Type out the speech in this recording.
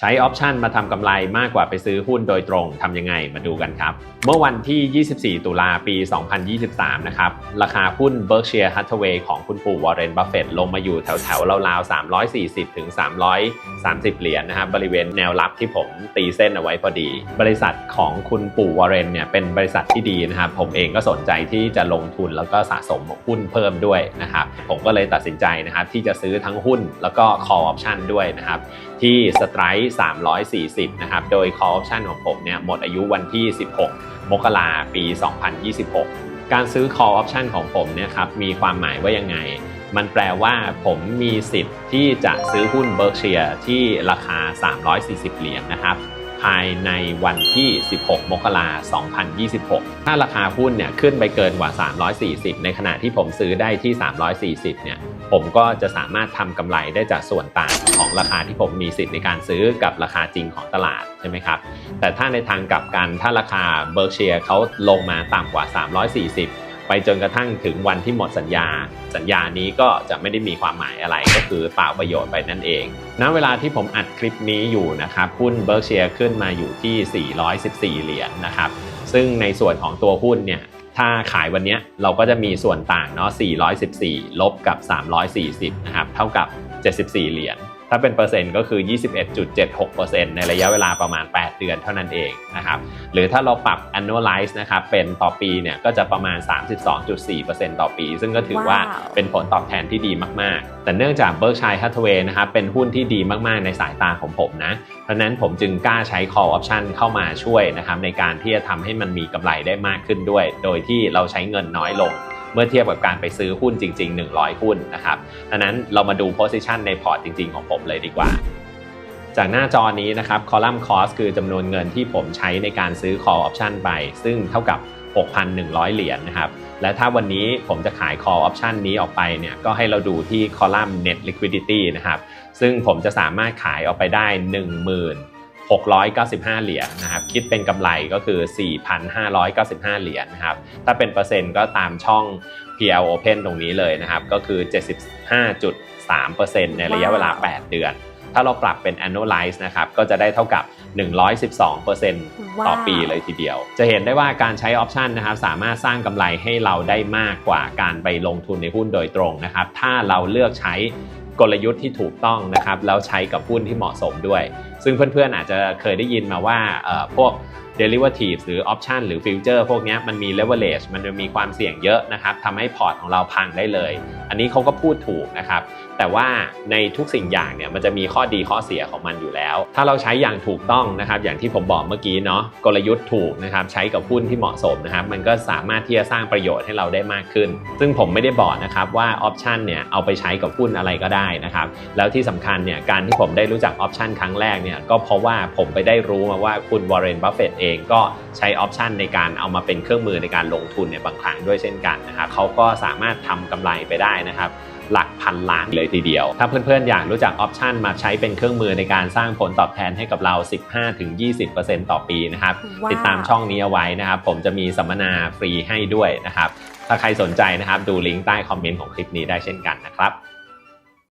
ใช้ออปชันมาทำกำไรมากกว่าไปซื้อหุ้นโดยตรงทำยังไงมาดูกันครับ เมื่อวันที่ 24 ตุลาปี 2023 นะครับ ราคาหุ้น Berkshire Hathaway ของคุณปู่วอร์เรนบัฟเฟตลงมาอยู่แถวแถวๆราวๆ 340 ถึง 330 เหรียญนะครับบริเวณแนวรับที่ผมตีเส้นเอาไว้พอดี บริษัทของคุณปู่วอร์เรนเนี่ยเป็นบริษัทที่ดีนะครับ ผมเองก็สนใจที่จะลงทุนแล้วก็สะสมหุ้นเพิ่มด้วยนะครับผมก็เลยตัดสินใจนะครับที่จะซื้อทั้งหุ้นแล้วก็ call option ด้วยนะครับที่ Strike 340 นะครับ โดย call option ของผมเนี่ยหมดอายุวันที่ 16 มกราปี 2026 การซื้อ call option ของผมเนี่ยครับมีความหมายว่ายังไง มันแปลว่าผมมีสิทธิ์ที่จะซื้อหุ้น Berkshire ที่ราคา 340 เหรียญนะครับ ภายในวันที่ 16 มกราคม 2026 ถ้าราคาหุ้นเนี่ยขึ้นไปเกินกว่า 340 ในขณะที่ผมซื้อได้ที่ 340 เนี่ย ผมก็จะสามารถทำกำไรได้จากส่วนต่างของราคาที่ผมมีสิทธิ์ในการซื้อกับราคาจริงของตลาดใช่ไหมครับ แต่ถ้าในทางกลับกันถ้าราคาเบอร์เชียเขาลงมาต่ำกว่า 340 ไปจนกระทั่งถึงวันที่หมดสัญญา สัญญานี้ก็จะไม่ได้มีความหมายอะไรก็คือเปล่าประโยชน์ไปนั่นเอง ณ เวลาที่ผมอัดคลิปนี้อยู่นะครับหุ้นเบอร์เชียขึ้นมาอยู่ที่ 414 เหรียญนะครับ ซึ่งในส่วนของตัวหุ้นเนี่ยถ้าขายวันนี้เราก็จะมีส่วนต่างเนาะ 414 ลบกับ 340 นะครับ เท่ากับ 74 เหรียญ ถ้าเป็นเปอร์เซ็นต์ก็คือ 21.76%ในระยะเวลาประมาณ 8 เดือนเท่านั้นเองนะครับหรือถ้าเราปรับ annualize นะครับเป็นต่อปีเนี่ยก็จะประมาณ 32.4%ต่อปี ซึ่งก็ถือว่าว้าวเป็นผลตอบแทนที่ดีมากๆ แต่เนื่องจาก Berkshire Hathaway นะครับเป็นหุ้นที่ดีมากๆในสายตาของผมนะเพราะฉะนั้นผมจึงกล้าใช้ call option เข้ามาช่วยนะครับในการที่จะทำให้มันมีกำไรได้มากขึ้นด้วย โดยที่เราใช้เงินน้อยลง เมื่อเทียบกับการไปซื้อหุ้นจริง ๆ 100 หุ้นนะครับดังนั้นเรามาดู position ในพอร์ตจริง ๆ ของผมเลยดีกว่าจากหน้าจอนี้นะครับ column cost คือจำนวนเงินที่ผมใช้ในการซื้อ call option ไป ซึ่งเท่ากับ 6,100 เหรียญนะครับ และถ้าวันนี้ผมจะขาย call option นี้ออกไปเนี่ยก็ให้เราดูที่ column net liquidity นะครับ ซึ่งผมจะสามารถขายออกไปได้ 1695 เหรียญนะครับ คิดเป็นกำไรก็คือ 4,595 เหรียญนะครับ ถ้าเป็นเปอร์เซ็นต์ก็ตามช่อง PL Open ตรงนี้เลยนะครับ ก็คือ 75.3%ในระยะเวลา 8 เดือน ถ้าเราปรับเป็น annualize นะครับ ก็จะได้เท่ากับ 112%ต่อปีเลยทีเดียว จะเห็นได้ว่าการใช้ออปชันนะครับ สามารถสร้างกำไรให้เราได้มากกว่าการไปลงทุนในหุ้นโดยตรงนะครับ ถ้าเราเลือกใช้ กลยุทธ์ที่ถูกต้องนะครับแล้วใช้กับหุ้นที่เหมาะสมด้วย ซึ่งเพื่อนๆอาจจะเคยได้ยินมาว่าพวก derivative หรือ option หรือ future พวกนี้มันมี leverage มันจะมีความเสี่ยงเยอะนะครับทำให้พอร์ตของเราพังได้เลย อันนี้เขาก็พูดถูกนะครับ แต่ว่าในทุกสิ่งอย่างเนี่ยมันจะมีข้อดีข้อเสียของมันอยู่แล้ว ถ้าเราใช้อย่างถูกต้องนะครับ อย่างที่ผมบอกเมื่อกี้เนาะกลยุทธ์ถูกนะครับใช้กับหุ้นที่เหมาะสมนะครับ มันก็สามารถที่จะสร้างประโยชน์ให้เราได้มากขึ้น ซึ่งผมไม่ได้บอกนะครับว่าออปชันเนี่ยเอาไปใช้กับหุ้นอะไรก็ได้นะครับ แล้วที่สำคัญเนี่ยการที่ผมได้รู้จักออปชันครั้งแรกเนี่ยก็เพราะว่าผมไปได้รู้มาว่าคุณวอร์เรนบัฟเฟตเองก็ใช้ออปชันในการเอามาเป็นเครื่องมือในการลงทุนในบางครั้งด้วยเช่นกันนะครับเขาก็สามารถทำกำไรไปได้นะครับหลักพันล้านเลยทีเดียว ถ้าเพื่อนๆ อยากรู้จักออปชันมาใช้เป็นเครื่องมือในการสร้างผลตอบแทนให้กับเรา 15-20%ต่อปีนะครับว้าวติดตามช่องนี้เอาไว้นะครับ ผมจะมีสัมมนาฟรีให้ด้วยนะครับ ถ้าใครสนใจนะครับ ดูลิงก์ใต้คอมเมนต์ของคลิปนี้ได้เช่นกันนะครับ